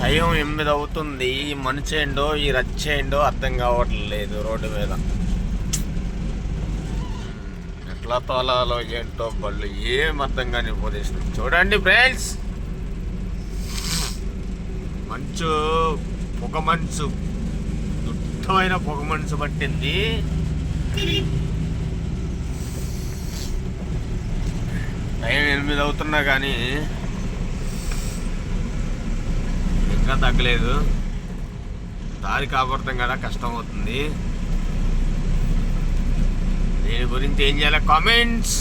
Time ఎనిమిది అవుతుంది ఈ మనిషి చేయండో ఈ రచ్చేండో అర్థం కావట్లేదు రోడ్డు మీద. ఎట్లా తోలాలో ఏంటో బళ్ళు ఏం అర్థం కాని పోలీసులు చూడండి ఫ్రెండ్స్. మంచు పొగ మంచు. దుట్టమైన పొగ మంచు పట్టింది. టైం ఎనిమిది అవుతున్నా కానీ ఇంకా తగ్గలేదు. దారి కాపాడతాం కదా కష్టం అవుతుంది. దీని గురించి ఏం చేయాలి? కామెంట్స్